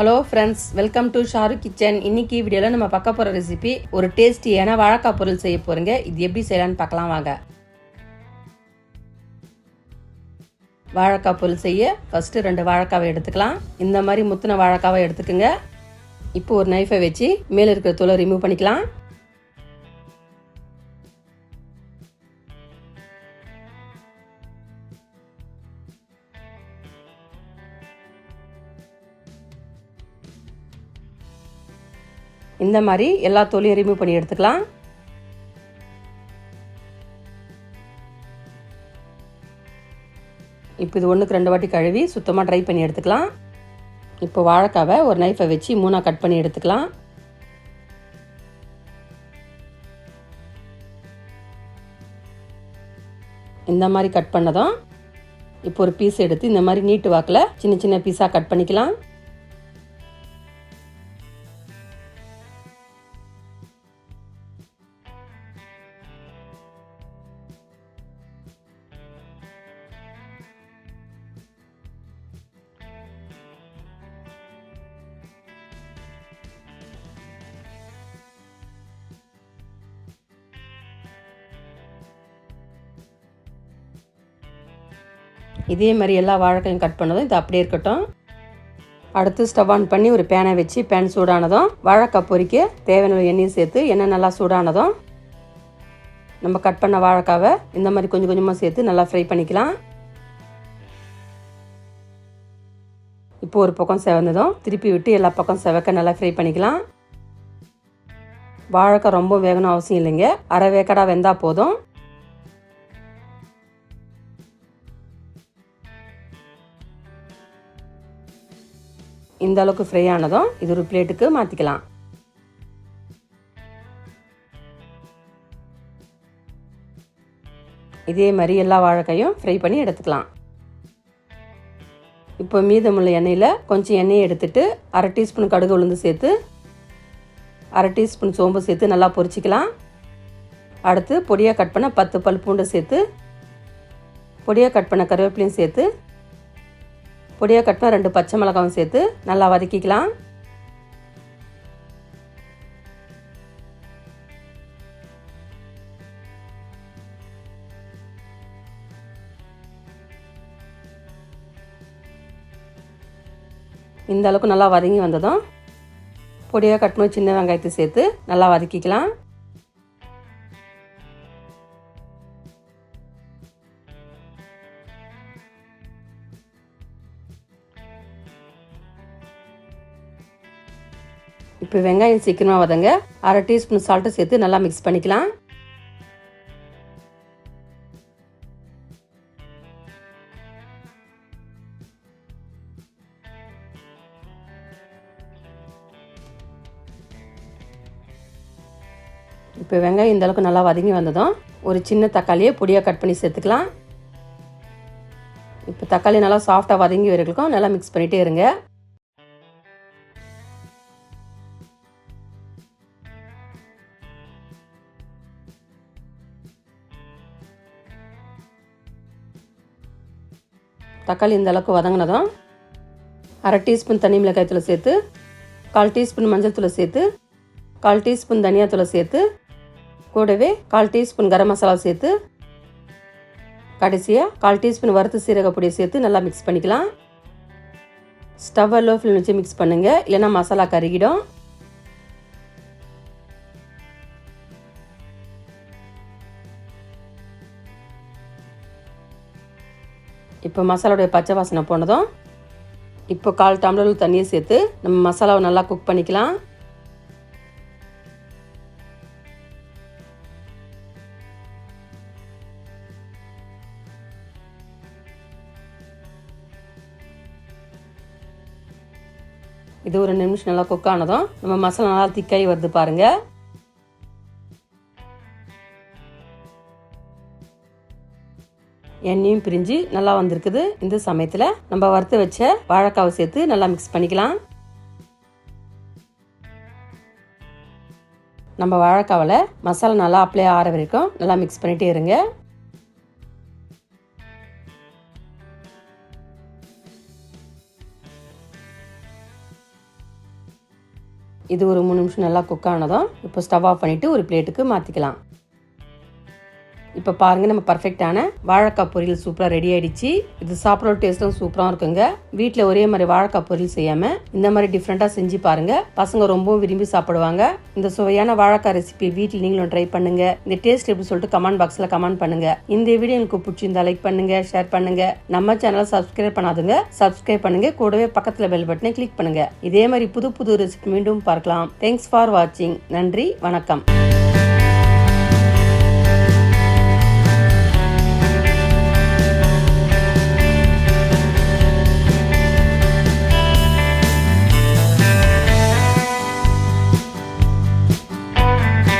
Hello friends welcome to Sharu kitchen இன்னைக்கு வீடியோவில் நம்ம பார்க்க போகிற ரெசிபி ஒரு டேஸ்டியான வாழைக்காய் பொருள் செய்ய போகிறீங்க இது எப்படி செய்யலாம்னு பார்க்கலாம் வாங்க. வாழைக்காய் பொருள் செய்ய ஃபஸ்ட்டு ரெண்டு வாழைக்காவை எடுத்துக்கலாம். இந்த மாதிரி முத்தின வாழைக்காவை எடுத்துக்கோங்க. இப்போ ஒரு நைஃபை வச்சு மேலே இருக்கிற தோலை ரிமூவ் பண்ணிக்கலாம். இந்த மாதிரி எல்லா தோலையும் ரிமூவ் பண்ணி எடுத்துக்கலாம். இப்போ இது ஒன்றுக்கு ரெண்டு வாட்டி கழுவி சுத்தமாக ட்ரை பண்ணி எடுத்துக்கலாம். இப்போ வாழைக்காவை ஒரு நைஃபை வச்சு மூணாக கட் பண்ணி எடுத்துக்கலாம். இந்த மாதிரி கட் பண்ணதும் இப்போ ஒரு பீஸ் எடுத்து இந்த மாதிரி நீட்டு வாக்கில் சின்ன சின்ன பீஸாக கட் பண்ணிக்கலாம். இதே மாதிரி எல்லா வாழைக்காயும் கட் பண்ணதும் இது அப்படியே இருக்கட்டும். அடுத்து ஸ்டவ் ஆன் பண்ணி ஒரு பேனை வச்சு பேன் சூடானதும் வாழைக்காய் பொறிக்க தேவையான எண்ணெயும் சேர்த்து எண்ணெய் நல்லா சூடானதும் நம்ம கட் பண்ண வாழைக்காவை இந்த மாதிரி கொஞ்சம் கொஞ்சமாக சேர்த்து நல்லா ஃப்ரை பண்ணிக்கலாம். இப்போ ஒரு பக்கம் செவந்ததும் திருப்பி விட்டு எல்லா பக்கம் செவக்க நல்லா ஃப்ரை பண்ணிக்கலாம். வாழைக்காய் ரொம்ப வேகணும் அவசியம் இல்லைங்க. அரை வேக்கடா வெந்தால் போதும். இந்த அளவுக்கு ஃப்ரை ஆனதும் இது ஒரு பிளேட்டுக்கு மாற்றிக்கலாம் இதே மாதிரி எல்லா வாழைக்காயும் ஃப்ரை பண்ணி எடுத்துக்கலாம். இப்போ மீதமுள்ள எண்ணெயில் கொஞ்சம் எண்ணெயை எடுத்துட்டு அரை டீஸ்பூன் கடுகு உளுந்து சேர்த்து அரை டீஸ்பூன் சோம்பு சேர்த்து நல்லா பொரிச்சிக்கலாம். அடுத்து பொடியாக கட் பண்ண பத்து பல் பூண்டை சேர்த்து பொடியாக கட் பண்ண கருவேப்பிலையும் சேர்த்து பொடியாக கட் பண்ண ரெண்டு பச்சை மிளகாவும் சேர்த்து நல்லா வதக்கிக்கலாம். இந்த அளவுக்கு நல்லா வதங்கி வந்ததும் பொடியாக கட்டணும் சின்ன வெங்காயத்தை சேர்த்து நல்லா வதக்கிக்கலாம். இப்போ வெங்காயம் சீக்கிரமாக வதங்க அரை டீஸ்பூன் சால்ட்டு சேர்த்து நல்லா மிக்ஸ் பண்ணிக்கலாம். இப்போ வெங்காயம் இந்த அளவுக்கு நல்லா வதங்கி வந்ததும் ஒரு சின்ன தக்காளியை பொடியாக கட் பண்ணி சேர்த்துக்கலாம். இப்போ தக்காளி நல்லா சாஃப்டாக வதங்கி வரைக்கும் நல்லா மிக்ஸ் பண்ணிகிட்டே இருங்க. தக்காளி இந்த அளவுக்கு வதங்கினதும் அரை டீஸ்பூன் தனி மிளகாய் சேர்த்து கால் டீஸ்பூன் மஞ்சள் தூளை சேர்த்து கால் டீஸ்பூன் தனியாத்தூளை சேர்த்து கூடவே கால் டீஸ்பூன் கரம் மசாலா சேர்த்து கடைசியாக கால் டீஸ்பூன் வறுத்து சீரக பொடியை சேர்த்து நல்லா மிக்ஸ் பண்ணிக்கலாம். ஸ்டவ்வை லோ ஃப்ளேம் வச்சு மிக்ஸ் பண்ணுங்கள் இல்லைன்னா மசாலா கருகிடும். இப்போ மசாலாவுடைய பச்சை வாசனை போனதும் இப்போ கால் டம்ளர் தண்ணியை சேர்த்து நம்ம மசாலாவை நல்லா குக் பண்ணிக்கலாம். இது ஒரு நிமிஷம் நல்லா குக் ஆனதும் நம்ம மசாலா நல்லா திக்காகி வருது பாருங்கள் எண்ணெயும் பிரிஞ்சு நல்லா வந்திருக்குது. இந்த சமயத்தில் நம்ம வறுத்து வச்ச வாழைக்காவை சேர்த்து நல்லா மிக்ஸ் பண்ணிக்கலாம். நம்ம வாழைக்காவில் மசாலா நல்லா அப்ளை ஆற வரைக்கும் நல்லா மிக்ஸ் பண்ணிகிட்டே இருங்க. இது ஒரு மூணு நிமிஷம் நல்லா குக் ஆனதும் இப்போ ஸ்டவ் ஆஃப் பண்ணிவிட்டு ஒரு பிளேட்டுக்கு மாற்றிக்கலாம் இப்போ பாருங்க நம்ம பர்ஃபெக்டான வாழைக்காய் பொரியல் சூப்பராக ரெடி ஆயிடுச்சு. இது சாப்பிட்ற டேஸ்ட்டும் சூப்பராக இருக்குங்க. வீட்டில் ஒரே மாதிரி வாழைக்காய் பொரியல் செய்யாமல் இந்த மாதிரி டிஃப்ரெண்ட்டாக செஞ்சு பாருங்க. பசங்க ரொம்பவும் விரும்பி சாப்பிடுவாங்க. இந்த சுவையான வாழைக்காய் ரெசிபி வீட்டில் நீங்களும் ட்ரை பண்ணுங்க. இந்த டேஸ்ட் எப்படி சொல்லிட்டு கமெண்ட் பாக்ஸில் கமெண்ட் பண்ணுங்க. இந்த வீடியோ எனக்கு பிடிச்சிருந்தா லைக் பண்ணுங்க ஷேர் பண்ணுங்க. நம்ம சேனலை சப்ஸ்கிரைப் பண்ணாதுங்க. சப்ஸ்கிரைப் பண்ணுங்க. கூடவே பக்கத்தில் பெல் பட்டனை கிளிக் பண்ணுங்க. இதே மாதிரி புது புது ரெசிபி மீண்டும் பார்க்கலாம். தேங்க்ஸ் ஃபார் வாட்சிங் நன்றி வணக்கம்.